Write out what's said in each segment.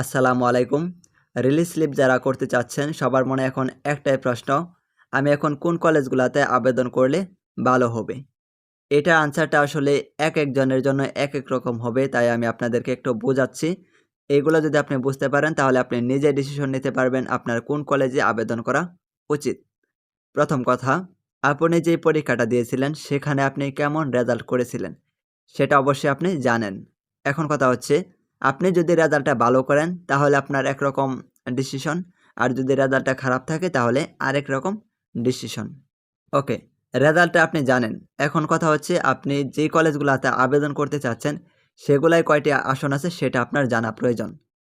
আসসালামু আলাইকুম। Release slip যারা করতে চাচ্ছেন, সবার মনে এখন একটাই প্রশ্ন, আমি এখন কোন কলেজগুলোতে আবেদন করলে ভালো হবে? এটা আনসারটা আসলে এক একজনের জন্য এক এক রকম হবে, তাই আমি আপনাদেরকে একটু বোঝাচ্ছি। এইগুলো যদি আপনি বুঝতে পারেন, তাহলে আপনি নিজে ডিসিশন নিতে পারবেন আপনার কোন কলেজে আবেদন করা উচিত। প্রথম কথা, আপনি যে পরীক্ষাটা দিয়েছিলেন, সেখানে আপনি কেমন রেজাল্ট করেছিলেন, সেটা অবশ্যই আপনি জানেন। এখন কথা হচ্ছে আপনি যদি রেজাল্টটা ভালো করেন, তাহলে আপনার একরকম ডিসিশন আর যদি রেজাল্টটা খারাপ থাকে, তাহলে আরেক রকম ডিসিশন ওকে রেজাল্টটা আপনি জানেন। এখন কথা হচ্ছে, আপনি যে কলেজগুলোতে আবেদন করতে চাচ্ছেন সেগুলাই কয়টি আসন আছে, সেটা আপনার জানা প্রয়োজন।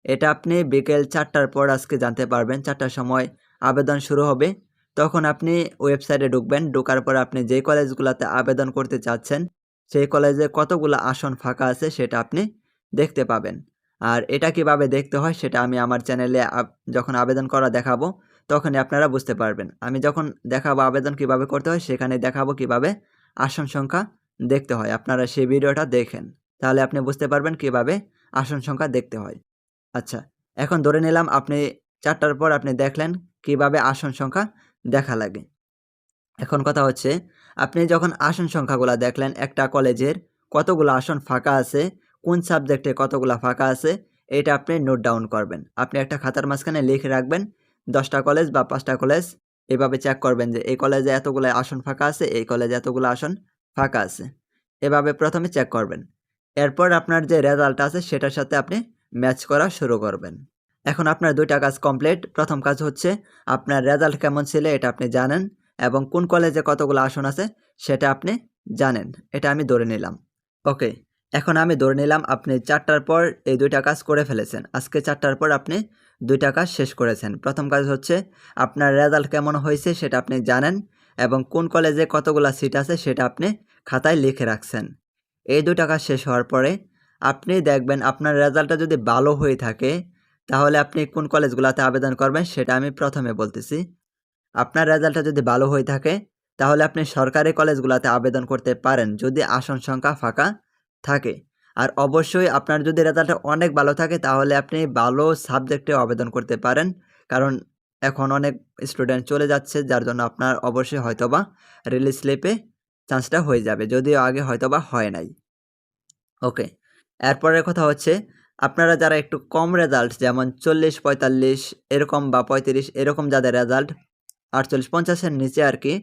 এটা আপনি বিকেল চারটার পর আজকে জানতে পারবেন, চারটার সময় আবেদন শুরু হবে। তখন আপনি ওয়েবসাইটে ঢুকবেন, ঢোকার পর আপনি যে কলেজগুলোতে আবেদন করতে চাচ্ছেন, সেই কলেজে কতগুলো আসন ফাঁকা আছে, সেটা আপনি দেখতে পাবেন। আর এটা কীভাবে দেখতে হয় সেটা আমি আমার চ্যানেলে যখন আবেদন করা দেখাবো, তখনই আপনারা বুঝতে পারবেন। আমি যখন দেখাবো আবেদন কীভাবে করতে হয়, সেখানে দেখাবো কীভাবে আসন সংখ্যা দেখতে হয়। আপনারা সেই ভিডিওটা দেখেন। তাহলে আপনি বুঝতে পারবেন কীভাবে আসন সংখ্যা দেখতে হয়। আচ্ছা এখন ধরে নিলাম আপনি চারটার পর আপনি দেখলেন কীভাবে আসন সংখ্যা দেখা লাগে। এখন কথা হচ্ছে, আপনি যখন আসন সংখ্যাগুলো দেখলেন, একটা কলেজের কতগুলো আসন ফাঁকা আছে কোন সাবজেক্টে কতগুলো ফাঁকা আছে, এটা আপনি নোট ডাউন করবেন। আপনি একটা খাতার মাঝখানে লিখে রাখবেন, দশটা কলেজ বা পাঁচটা কলেজ এভাবে চেক করবেন যে এই কলেজে এতগুলো আসন ফাঁকা আছে, এই কলেজে এতগুলো আসন ফাঁকা আছে। এভাবে প্রথমে চেক করবেন। এরপর আপনার যে রেজাল্ট আছে, সেটার সাথে আপনি ম্যাচ করা শুরু করবেন। এখন আপনার দুইটা কাজ কমপ্লিট প্রথম কাজ হচ্ছে, আপনার রেজাল্ট কেমন ছিল এটা আপনি জানেন এবং কোন কলেজে কতগুলো আসন আছে, সেটা আপনি জানেন। এটা আমি ধরে নিলাম। ওকে এখন আমি ধরে নিলাম আপনি চারটার পর এই দুইটা কাজ করে ফেলেছেন। আজকে চারটার পর আপনি দুইটা কাজ শেষ করেছেন। প্রথম কাজ হচ্ছে আপনার রেজাল্ট কেমন হয়েছে সেটা আপনি জানেন এবং কোন কলেজে কতগুলো সিট আছে সেটা আপনি খাতায় লিখে রাখছেন। এই দুইটা কাজ শেষ হওয়ার পরে আপনি দেখবেন আপনার রেজাল্টটা যদি ভালো হয়ে থাকে তাহলে আপনি কোন কলেজগুলোতে আবেদন করবেন সেটা আমি প্রথমে বলতেছি। আপনার রেজাল্টটা যদি ভালো হয়ে থাকে তাহলে আপনি সরকারি কলেজগুলোতে আবেদন করতে পারেন যদি আসন সংখ্যা ফাঁকা থাকে। আর অবশ্যই আপনার যদি রেজাল্টটা অনেক ভালো থাকে, তাহলে আপনি ভালো সাবজেক্টে আবেদন করতে পারেন। কারণ এখন অনেক স্টুডেন্ট চলে যাচ্ছে, যার জন্য আপনার অবশ্যই হয়তোবা রিলিজ স্লিপে চান্সটা হয়ে যাবে, যদিও আগে হয়তোবা হয় নাই। ওকে, এরপরের কথা হচ্ছে, আপনারা যারা একটু কম রেজাল্ট, যেমন চল্লিশ, পঁয়তাল্লিশ, এরকম বা পঁয়ত্রিশ, এরকম যাদের রেজাল্ট আটচল্লিশ, পঞ্চাশের নিচে আর কি,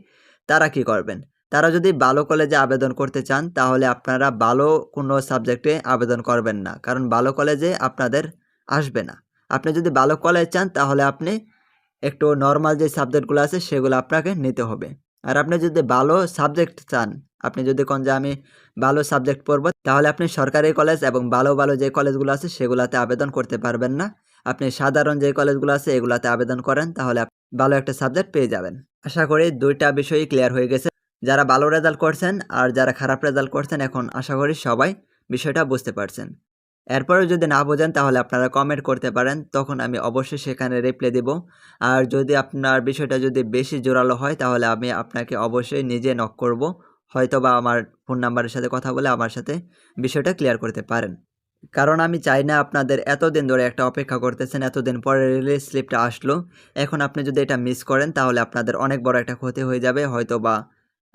তারা কি করবেন? তারা যদি ভালো কলেজে আবেদন করতে চান, তাহলে আপনারা ভালো কোনো সাবজেক্টে আবেদন করবেন না। কারণ ভালো কলেজে আপনাদের আসবে না। আপনি যদি ভালো কলেজ চান, তাহলে আপনি একটু নর্মাল যে সাবজেক্টগুলো আছে, সেগুলো আপনাকে নিতে হবে। আর আপনি যদি ভালো সাবজেক্ট চান, আপনি যদি কোন যে আমি ভালো সাবজেক্ট পড়ব, তাহলে আপনি সরকারি কলেজ এবং ভালো ভালো যে কলেজগুলো আছে, সেগুলোতে আবেদন করতে পারবেন না। আপনি সাধারণ যে কলেজগুলো আছে, এগুলাতে আবেদন করেন, তাহলে ভালো একটা সাবজেক্ট পেয়ে যাবেন। আশা করি দুইটা বিষয়ই ক্লিয়ার হয়ে গেছে। যারা ভালো রেজাল্ট করছেন আর যারা খারাপ রেজাল্ট করছেন, এখন আশা করি সবাই বিষয়টা বুঝতে পারছেন। এরপরেও যদি না বোঝেন, তাহলে আপনারা কমেন্ট করতে পারেন, তখন আমি অবশ্যই সেখানে রিপ্লাই দেব। আর যদি আপনার বিষয়টা যদি বেশি জোরালো হয়, তাহলে আমি আপনাকে অবশ্যই নিজে নক করব হয়তো বা আমার ফোন নাম্বারের সাথে কথা বলে আমার সাথে বিষয়টা ক্লিয়ার করতে পারেন। কারণ আমি চাই না আপনাদের এতদিন ধরে একটা অপেক্ষা করতেছেন, এতদিন পরে রিলিজ স্লিপটা আসলো। এখন আপনি যদি এটা মিস করেন, তাহলে আপনাদের অনেক বড় একটা ক্ষতি হয়ে যাবে হয়তো বা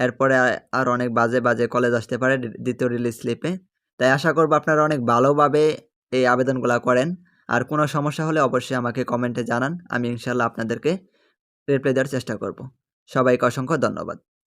এরপরে আর অনেক বাজে বাজে কলেজ আসতে পারে দ্বিতীয় রিলিজ স্লিপে তাই আশা করব আপনারা অনেক ভালোভাবে এই আবেদনগুলো করেন। আর কোনো সমস্যা হলে অবশ্যই আমাকে কমেন্টে জানান। আমি ইনশাল্লাহ আপনাদেরকে রিপ্লাই দেওয়ার চেষ্টা করব। সবাইকে অসংখ্য ধন্যবাদ।